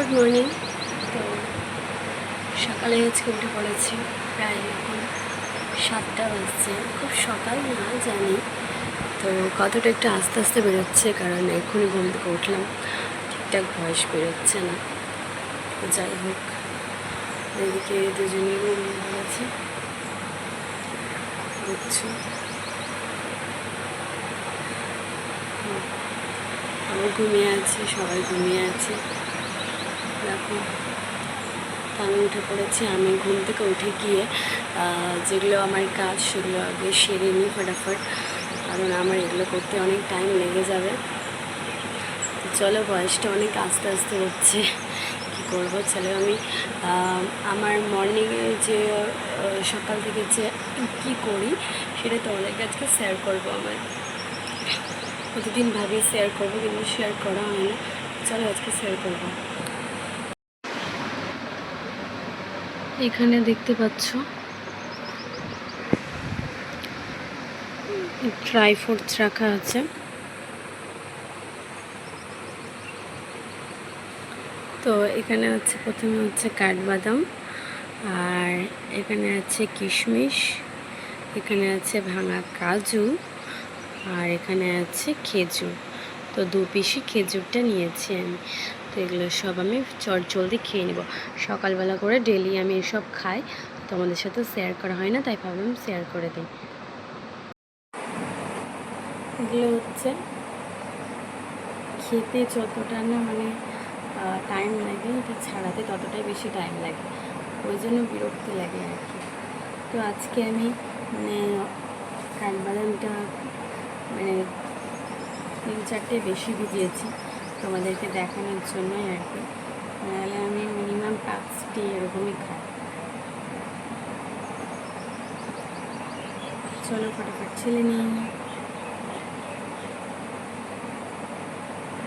Good morning তো সকালে আজকে উঠে পড়েছি প্রায় এখন সাতটা বাজছে। খুব সকাল না, জানি। তো কতটা একটু আস্তে আস্তে বেরোচ্ছে কারণ এখনই ঘুম থেকে উঠলাম। ঠিকঠাক বয়স বেরোচ্ছে না। যাই হোক, এদিকে দুজনেই ঘুমিয়ে পড়েছে। বুঝছ। আমি ঘুমিয়ে আছি, সবাই ঘুমিয়ে আছে। দেখো। আমি উঠে পড়েছি, আমি ঘুম থেকে উঠে গিয়ে যেগুলো আমার কাজ সেগুলো আগে সেরে নিই ফটাফট, কারণ আমার এগুলো করতে অনেক টাইম লেগে যাবে। চলো, বয়সটা অনেক আস্তে আস্তে হচ্ছে, কী করব? চলো আমি আমার মর্নিংয়ে যে সকাল থেকে যে কী করি, সেটা তোমাদেরকে আজকে শেয়ার করব আমার। প্রতিদিন ভাবি শেয়ার করব, কিন্তু শেয়ার করা হয় না। চলো আজকে শেয়ার করব। এখানে দেখতে পাচ্ছ। ড্রাই ফ্রুটস রাখা আছে। তো এখানে হচ্ছে প্রথমে হচ্ছে কাঠবাদাম, আর এখানে আছে কিশমিশ, এখানে আছে ভাঙা কাজু, আর এখানে আছে খেজুর। তো দু পিসি খেজুরটা নিয়েছি আমি। তো এগুলো সব আমি চট জলদি খেয়ে নেব। সকালবেলা করে ডেলি আমি এসব খাই। তোমাদের সাথে শেয়ার করা হয় না, তাই ভাবলাম শেয়ার করে দিই। এগুলো হচ্ছে খেতে যতটা না মানে টাইম লাগে, এটা ছাড়াতে ততটাই বেশি টাইম লাগে। ওই জন্য বিরক্তি লাগে আর কি। তো আজকে আমি মানে কাঠবাদামটা মানে তিন চারটে বেশি ভিজিয়েছি। তোমাদেরকে দেখানোর জন্যই আর কি। নাহলে আমি মিনিমাম পাঁচটি এরকমই খাই। চলো ফটাফট ছেলে নিই।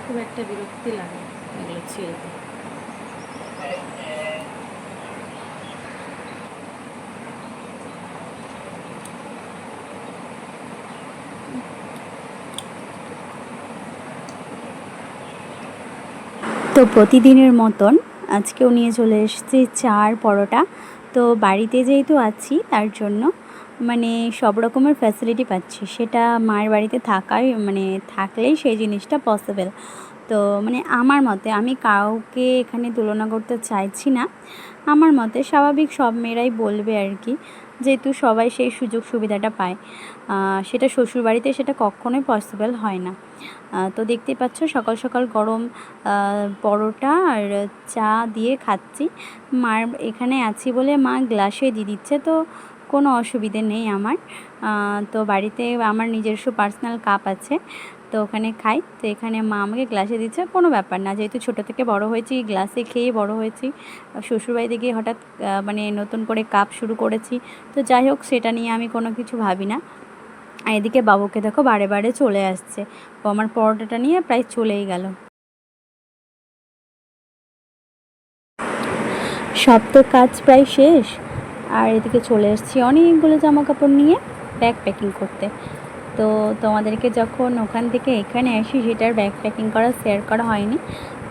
খুব একটা বিরক্তি লাগে এগুলো ছেলতে প্রতিদিনের মতন আজকেও নিয়ে চলে এসেছি চার পরোটা। তো বাড়িতে যেহেতু আছি, তার জন্য মানে সব রকমের ফ্যাসিলিটি পাচ্ছি। সেটা মায়ের বাড়িতে থাকাই মানে থাকলেই সেই জিনিসটা পসিবল তো মানে আমার মতে, আমি কাউকে এখানে তুলনা করতে চাইছি না। আমার মতে স্বাভাবিক সব মেয়েরাই বলবে আর কি যেহেতু সবাই সেই সুযোগ সুবিধাটা পায় সেটা শ্বশুরবাড়িতে সেটা কখনোই পসিবল হয় না। তো দেখতেই পাচ্ছ সকাল সকাল গরম পরোটা আর চা দিয়ে খাচ্ছি। মার এখানে আছি বলে মা গ্লাসে দিয়ে দিচ্ছে, তো কোনো অসুবিধে নেই আমার। তো বাড়িতে আমার নিজস্ব পার্সোনাল কাপ আছে। তো ওখানে খাই। তো এখানে মা আমাকে গ্লাসে দিচ্ছে। কোনো ব্যাপার না, যেহেতু ছোটো থেকে বড় হয়েছি গ্লাসে খেয়ে বড় হয়েছি। শ্বশুরবাড়িতে গিয়ে হঠাৎ মানে নতুন করে কাপ শুরু করেছি। তো যাই হোক, সেটা নিয়ে আমি কোনো কিছু ভাবি না। আর এদিকে বাবুকে দেখো বারে বারে চলে আসছে। ও আমার পরোটাটা নিয়ে প্রায় চলেই গেল। সব তো কাজ প্রায় শেষ। আর এদিকে চলে এসেছি অনেকগুলো জামা কাপড় নিয়ে ব্যাগ প্যাকিং করতে। তো তোমাদেরকে যখন ওখান থেকে এখানে আসি, সেটার ব্যাগ প্যাকিং করা শেয়ার করা হয়নি।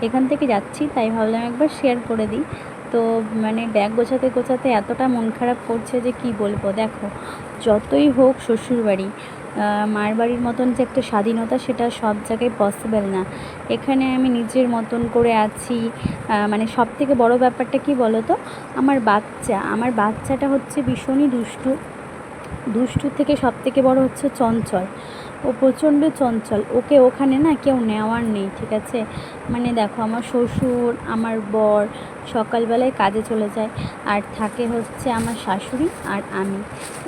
এখান থেকে যাচ্ছি, তাই ভাবলাম একবার শেয়ার করে দিই। তো মানে ব্যাগ গোছাতে গোছাতে এতটা মন খারাপ করছে যে কি বলব? দেখো, যতই হোক শ্বশুরবাড়ি মার বাড়ির মতন যে একটা স্বাধীনতা, সেটা সব জায়গায় পসিবল না। এখানে আমি নিজের মতন করে আছি। মানে সব থেকে বড় ব্যাপারটা কি বলো তো আমার বাচ্চা, আমার বাচ্চাটা হচ্ছে ভীষণই দুষ্টু। দুষ্টু থেকে সব থেকে বড় হচ্ছে চঞ্চল। ও প্রচণ্ড চঞ্চল। ওকে ওখানে না কেউ নেওয়ার নেই, ঠিক আছে? মানে দেখো, আমার শ্বশুর, আমার বর সকালবেলায় কাজে চলে যায়, আর থাকে হচ্ছে আমার শাশুড়ি আর আমি।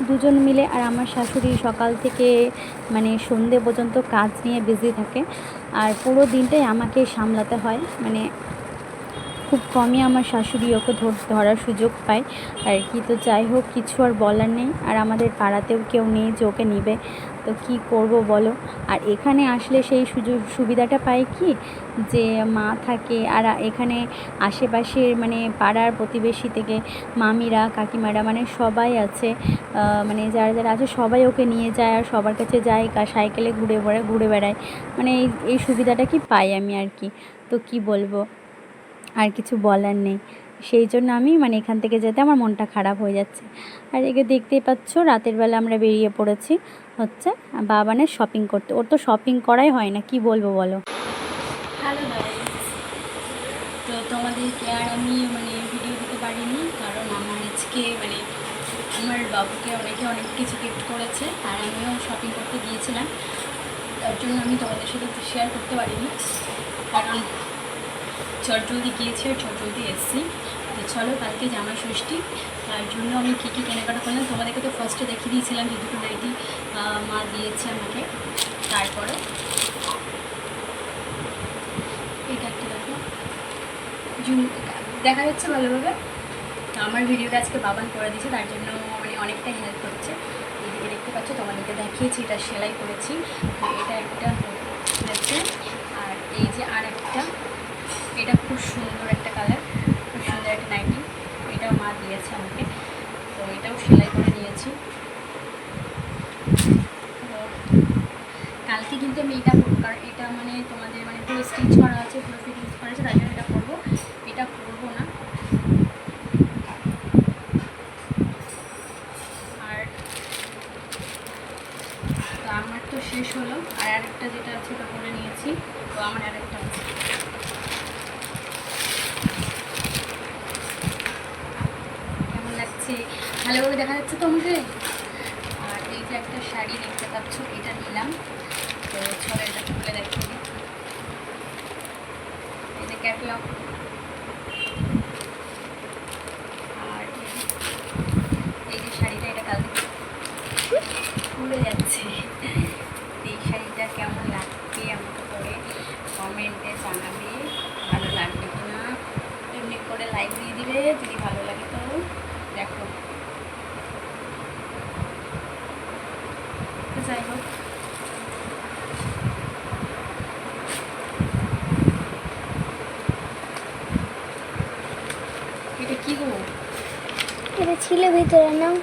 দুজন মিলে আর আমার শাশুড়ি সকাল থেকে মানে সন্ধে পর্যন্ত কাজ নিয়ে বিজি থাকে। আর পুরো দিনটাই আমাকে সামলাতে হয়। মানে খুব কমই আমার শাশুড়ি ওকে ধরার সুযোগ পায়। আর কি, তো যাই হোক, কিছু আর বলার নেই। আর আমাদের পাড়াতেও কেউ নেই যে ওকে নিবে। তো কি করব বলো? আর এখানে আসলে সেই সুযোগ, সুবিধাটা পাই কি? যে মা থাকে আর এখানে আশেপাশের মানে পাড়ার প্রতিবেশী থেকে মামিরা, কাকিমারা মানে সবাই আছে। মানে যারা যারা আছে সবাই ওকে নিয়ে যায় আর সবার কাছে যায় সাইকেলে ঘুরে বেড়ায় ঘুরে বেড়ায়। মানে এই সুবিধাটা কি পাই আমি আর কি? তো কি বলব? আর কিছু বলার নেই। সেই জন্য আমি মানে এখান থেকে যেতে আমার মনটা খারাপ হয়ে যাচ্ছে। আর একে দেখতেই পাচ্ছ রাতের বেলা আমরা বেরিয়ে পড়েছি হচ্ছে বাবানের শপিং করতে। ওর তো শপিং করাই হয় না, কি বলব বলো? তো তোমাদেরকে আর আমি মানে ভিডিও দিতে পারিনি? কারণ আমার আজকে মানে আমার বাবুকে অনেকে অনেক কিছু গিফট করেছে, আর আমিও শপিং করতে গিয়েছিলাম। তার জন্য আমি তোমাদের সাথে শেয়ার করতে পারিনি। কারণ চটজলদি গিয়েছি আর চটজলদি এসেছি। তো চলো, কালকে জামা ষষ্ঠী। তার জন্য আমি কী কী কেনাকাটা করলাম, তোমাদেরকে তো ফার্স্টে দেখিয়ে দিয়েছিলাম যে দুটো নাইটি মা দিয়েছে আমাকে। তারপরে এটা একটা দেখো। দেখা যাচ্ছে ভালোভাবে। আমার ভিডিওটা আজকে বাবান করে দিয়েছে, তার জন্য মানে অনেকটাই হেল্প করছে। এদিকে দেখতে পাচ্ছ, তোমাদেরকে দেখিয়েছি, এটা সেলাই করেছি। এটা একটা হচ্ছে, আর এই যে আর একটা এটা খুব সুন্দর একটা কালার খুব সুন্দর একটা নাইটি এটাও মা দিয়েছে আমাকে। তো এটাও সেলাই করে নিয়েছি। কালকে কিন্তু আমি এটা পরবো কারণ এটা মানে তোমাদের মানে পুরো স্টিচ করা আছে, পুরো ফিটিংস করা আছে, তাই জন্য এটা পরবো এটা পরবো না। আমার তো শেষ হলো। আর আরেকটা যেটা আছে ওটা করে নিয়েছি। তো আমার আরেকটা আছে কেমন লাগছে ভালো করে দেখা যাচ্ছে তো আমাকে আর এই যে একটা শাড়ি দেখতে পাচ্ছ, এটা নিলাম। তো চলো এটা খুলে দেখি এটা ক্যাটলগ আর এই যে- এই যে শাড়িটা এটা কাল খুলে যাচ্ছে এই শাড়িটা কেমন লাগছে আমাকে করে কমেন্টে জানাবে ভালো লাগবে কি না এমনি করে লাইক দিয়ে দিবে যদি ভালো লাগে তো দেখো তো যাই হোক এটা কি গো এটা ভিতরে নাও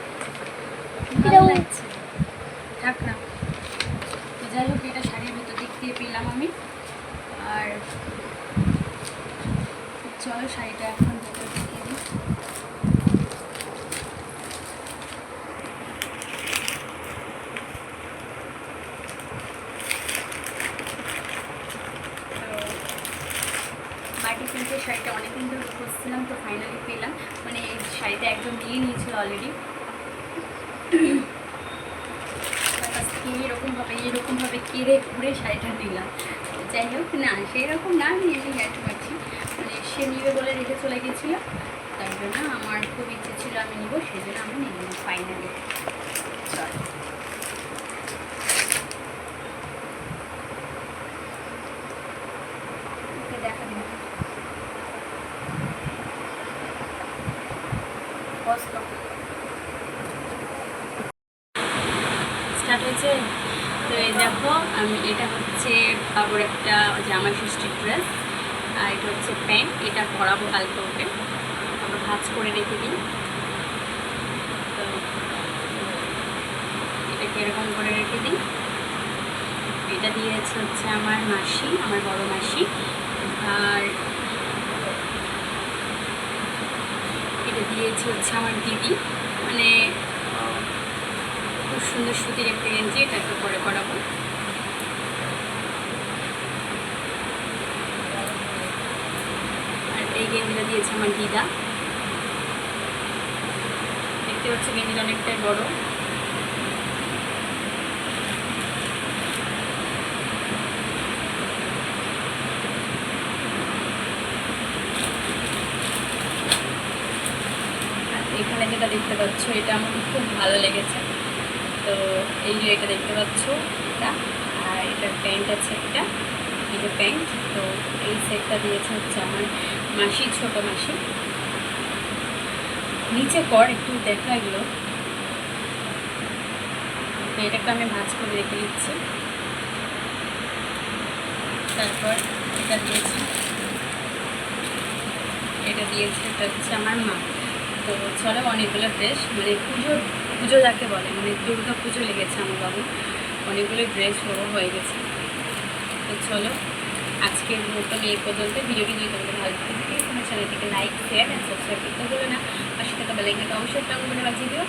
থাক না। যাই হোক এটা শাড়ির ভিতর দিক দিয়ে পেলাম আমি। আর চলো শাড়িটা এখন ভিতর দেখিয়ে দিই মাটি শাড়িটা অনেকদিন ধরে খুঁজছিলাম, তো ফাইনালি পেলাম। মানে এই শাড়িটা একজন নিয়ে নিয়েছিল অলরেডি এরকমভাবে এরকমভাবে কেড়ে ঘুরে শাড়িটা নিলাম। যাই হোক, না সেই রকম না, আমি এমনি গ্যাট পাচ্ছি মানে সে নিবে বলে রেখে চলে গেছিল। তার জন্য আমার খুব ইচ্ছে ছিল আমি নিব সেই জন্য আমি নিয়ে নিলাম ফাইনালি চল ওকে দেখা দিন কষ্ট স্টার্ট হয়েছে? তো এই দেখো, আমি, এটা হচ্ছে বাবুর একটা জামা ষষ্ঠীর ড্রেস, আর এটা হচ্ছে প্যান্ট, এটা পরাবো কালকে ওকে। আমরা ভাজ করে রেখে দিই। তো এটাকে এরকম করে রেখে দিই। এটা দিয়েছে হচ্ছে আমার মাসি, আমার বড় মাসি। আর এটা দিয়েছে হচ্ছে আমার দিদি। মানে খুব সুন্দর সুতির একটা গেঞ্জি এটাকে পরে করাবো আর এই গেঞ্জিটা দিয়েছে আমার দিদা। দেখতে পাচ্ছি গেঞ্জিটা অনেকটাই বড় আর এখানে যেটা দেখতে পাচ্ছ, এটা আমার খুব ভালো লেগেছে। তো এই যে এটা দেখতে পাচ্ছ, এটা, আর এটার প্যান্ট আছে একটা যে প্যান্ট। তো এই সেটটা দিয়েছে হচ্ছে আমার মাসি ছোট মাসি। নিচে কর, একটু দেখা এগুলো। এটাকে আমি ভাজ করে রেখে দিচ্ছি। তারপর এটা দিয়েছি। এটা দিয়েছে এটা হচ্ছে আমার মা। তো চলো অনেকগুলো ড্রেস মানে পুজো পুজো যাকে বলে মানে দুর্গা পুজো লেগেছে আমার বাবু। অনেকগুলো ড্রেস ওরও হয়ে গেছে। তো চলো, আজকের মতন এই পর্যন্ত। ভিডিওটি যদি তোমাদের ভালো লাগে প্লিজ আমার চ্যানেলটিকে লাইক শেয়ার অ্যান্ড সাবস্ক্রাইব করতে বলো না। আর সেটা তো বেলাইকনটা অবশ্যই টাঙ্গুনে বাজিয়ে দিও